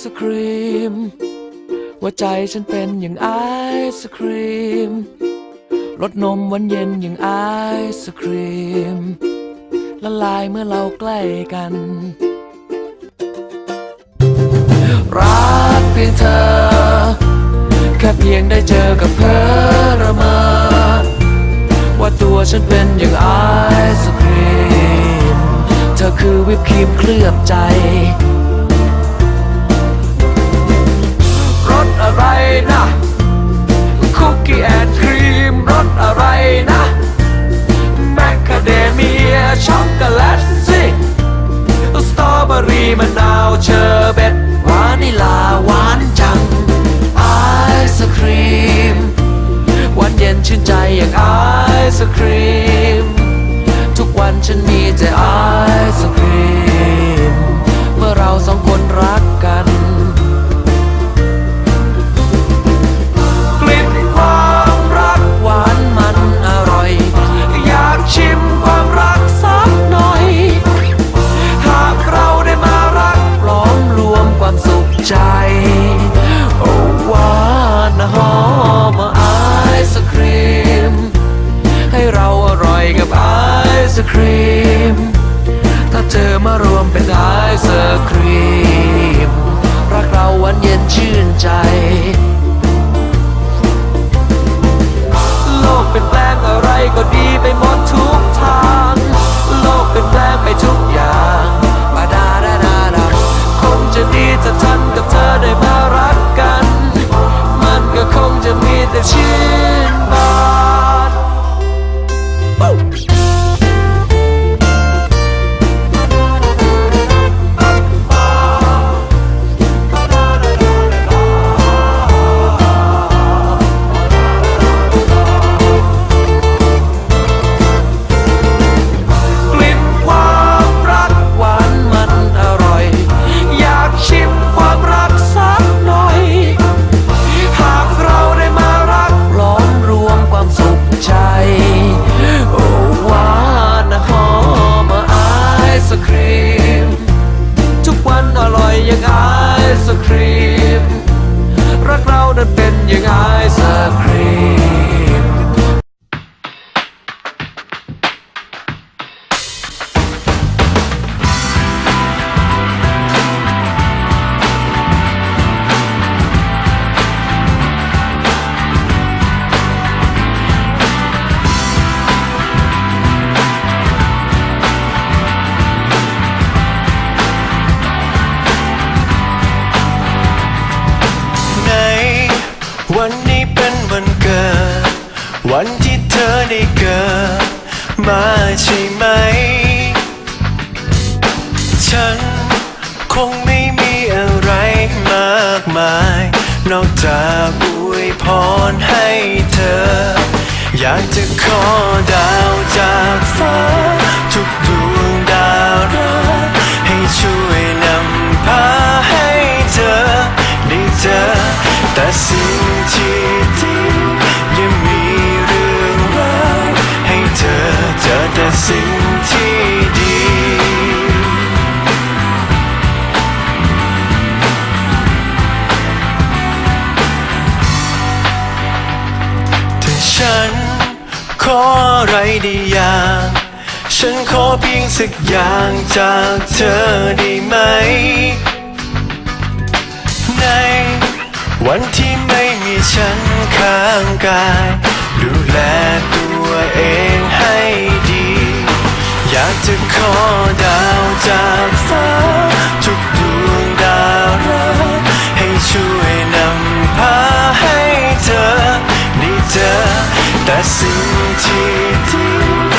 ศครีมหัวใจฉันเป็นอย่างไอศครีมรสนมหวันเย็นอย่างไอศครีม ละลายเมื่อเราใกล้กัน รักเพียงเธอ แค่เพียงได้เจอกับเพ้อระเมอว่าตัวฉันเป็นอย่างไอศครีม เธอคือวิปครีมเคลือบใจ นั้น ที่เธอได้เกิดมาใช่ไหม ฉันคงไม่มีอะไรมากมาย นอกจากอวยพรให้เธอ อยากจะขอดาวจากฟ้า ทุกดวงดาวรักให้ช่วยนำพาให้เธอ ได้เจอแต่สิ่งที่ ฉันขอเพียงสักอย่างจากเธอได้ไหม ในวันที่ไม่มีฉันข้างกาย ดูแลตัวเองให้ดี อยากจะขอดาวจากฟ้าทุกดวงดาวรักให้ช่วยนำพาให้เธอได้เจอแต่สิ่งที่ดียังมีเรื่องร้ายให้เธอเจอแต่สิ่ง